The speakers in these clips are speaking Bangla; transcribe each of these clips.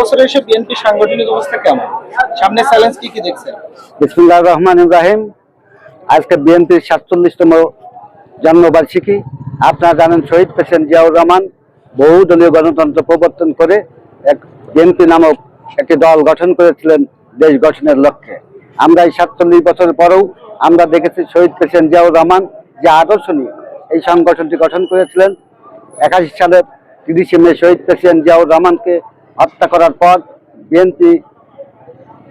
বছরে এসে বিএনপি সাংগঠনিক অবস্থা কেমন? সামনে চ্যালেঞ্জ কি কি দেখছেন? বিসমুল্লাহ রহমান ইব্রাহিম, আজকে বিএনপির সাতচল্লিশতম জন্মবার্ষিকী। আপনারা জানেন শহীদ প্রেসিডেন্ট জিয়াউর রহমান বহুদলীয় গণতন্ত্র প্রবর্তন করে এক বিএনপি নামক একটি দল গঠন করেছিলেন দেশ গঠনের লক্ষ্যে। আমরা এই সাতচল্লিশ বছর পরেও আমরা দেখেছি শহীদ প্রেসিডেন্ট জিয়াউর রহমান যে আদর্শ নিয়ে এই সংগঠনটি গঠন করেছিলেন। একাশি সালের তিরিশে মে শহীদ প্রেসিডেন্ট জিয়াউর রহমানকে হত্যা করার পর বিএনপি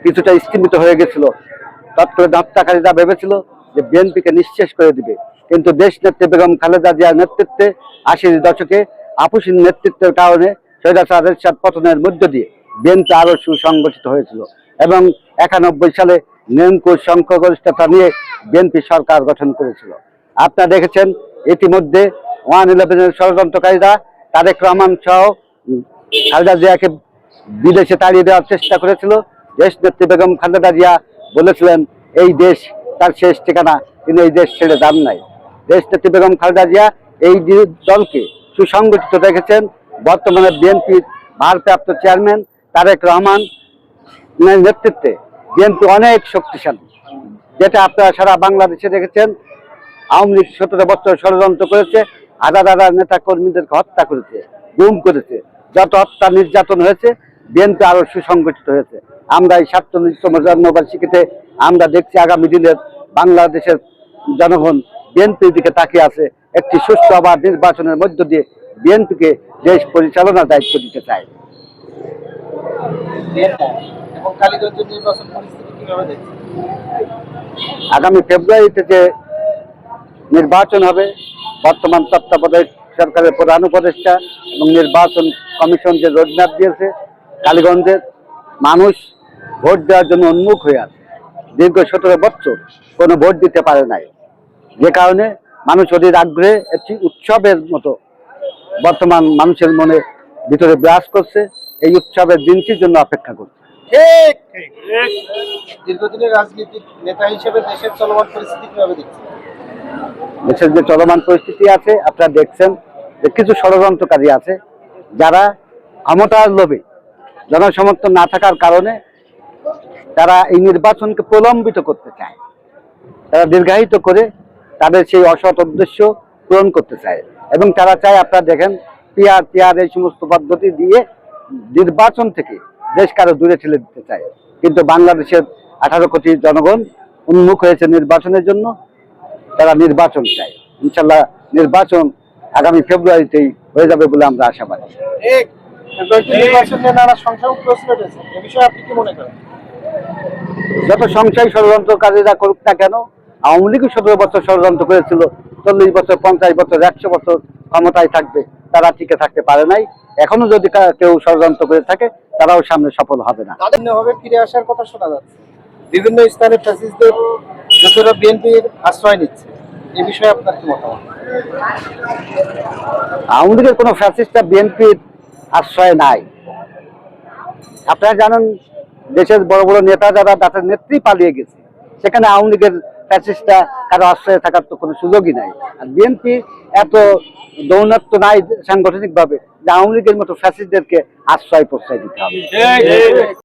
কিছুটা স্থিমিত হয়ে গেছিল। তৎকালীন হত্যাকারীরা ভেবেছিল যে বিএনপিকে নিঃশেষ করে দিবে। কিন্তু দেশ নেত্রী বেগম খালেদা জিয়ার নেতৃত্বে আশির দশকে আপুসীন নেতৃত্বের কারণে সৈরাচার এরশাদ পতনের মধ্য দিয়ে বিএনপি আরও সুসংগঠিত হয়েছিল এবং একানব্বই সালে নিরঙ্কুশ সংখ্যাগরিষ্ঠতা নিয়ে বিএনপি সরকার গঠন করেছিল। আপনারা দেখেছেন, ইতিমধ্যে ওয়ান ইলেভেনের ষড়যন্ত্রকারীরা তারেক রহমান সহ খালেদা জিয়াকে বিদেশে তাড়িয়ে দেওয়ার চেষ্টা করেছিল। দেশ নেত্রী বেগম খালেদা জিয়া বলেছিলেন, এই দেশ তার শেষ ঠিকানা তিনি এই দেশ ছেড়ে যান নাই। দেশ নেত্রী বেগম খালেদা জিয়া এই দলকে সুসংগঠিত রেখেছেন। বর্তমানে বিএনপির ভারপ্রাপ্ত চেয়ারম্যান তারেক রহমান নেতৃত্বে। বিএনপি অনেক শক্তিশালী, যেটা আপনারা সারা বাংলাদেশে দেখেছেন। আওয়ামী লীগ সতেরো বছর ষড়যন্ত্র করেছে, হাজার হাজার নেতা কর্মীদেরকে হত্যা করেছে, গুম করেছে। যত হত্যা নির্যাতন হয়েছে বিএনপি আরও সুসংগঠিত হয়েছে। আমরা এই সাতচল্লিশতম জন্মবার্ষিকীতে আমরা দেখছি আগামী দিনের বাংলাদেশের জনগণ বিএনপির দিকে তাকিয়ে আছে। একটি সুষ্ঠু আবার নির্বাচনের মধ্য দিয়ে বিএনপিকে দেশ পরিচালনার দায়িত্ব দিতে চায়। আগামী ফেব্রুয়ারিতে যে নির্বাচন হবে বর্তমান তত্ত্বাবধায়ক সরকারের প্রধান উপদেষ্টা এবং নির্বাচন কমিশন যে রোডম্যাপ দিয়েছে কালীগঞ্জের মানুষ ভোট দেওয়ার জন্য উন্মুখ হয়ে আছে। দীর্ঘ সতেরো বছর কোনো ভোট দিতে পারে নাই। যে কারণে মানুষ অধীর আগ্রহে একটি উৎসবের মতো বর্তমান মানুষের মনে ভিতরে বিরাজ করছে। এই উৎসবের দিনটির জন্য অপেক্ষা করছে। দীর্ঘদিনের রাজনীতিক নেতা হিসেবে দেশের চলমান পরিস্থিতি কীভাবে দেখছেন? দেশের যে চলমান পরিস্থিতি আছে আপনারা দেখছেন যে কিছু ষড়যন্ত্রকারী আছে। যারা ক্ষমতার লোভে জনসমর্থন না থাকার কারণে তারা এই নির্বাচনকে প্রলম্বিত করতে চায়। তারা দীর্ঘায়িত করে তাদের সেই অসৎ উদ্দেশ্য পূরণ করতে চায় এবং তারা চায় আপনারা দেখেন পিয়ার টিয়ার এই সমস্ত পদ্ধতি দিয়ে নির্বাচন থেকে দেশ কারও দূরে ঠেলে দিতে চায়। কিন্তু বাংলাদেশের আঠারো কোটি জনগণ উন্মুখ হয়েছে নির্বাচনের জন্য, তারা নির্বাচন চায়। ইনশাল্লাহ নির্বাচন আগামী ফেব্রুয়ারিতেই হয়ে যাবে বলে আমরা আশাবাদী নির্বাচন নিয়ে নানা সংখ্যাও প্রশ্ন উঠেছে। এ বিষয়ে আপনি কি মনে করেন? যত সংশয় ষড়যন্ত্রকারীরা করুক না কেন আওয়ামী লীগও সতেরো বছর ষড়যন্ত্র করেছিল চল্লিশ বছর পঞ্চাশ বছর একশো বছর ক্ষমতায় থাকবে তারা টিকে থাকতে পারে নাই। এখনও যদি কেউ ষড়যন্ত্র করে থাকে তারাও সামনে সফল হবে না। ফিরে আসার কথা শোনা যাচ্ছে। বিভিন্ন স্থানে ফ্যাসিস্টদের যতটা বিএনপির আশ্রয় নিচ্ছে। এ বিষয়ে আপনার কি মতামত? আওয়ামী লীগের কোনো ফ্যাসিস্টটা বিএনপির আশ্রয় নাই। আপনারা জানেন দেশের বড় বড় নেতা যারা তাদের নেত্রী পালিয়ে গেছে। সেখানে আওয়ামী লীগের ফ্যাসিস্টটা কারও আশ্রয়ে থাকার তো কোনো সুযোগই নাই। আর বিএনপি এত দৌনত্ব নাই সাংগঠনিক ভাবে যে আওয়ামী লীগের মতো ফ্যাসিস্টদেরকে আশ্রয় প্রশ্রয় দিতে হবে।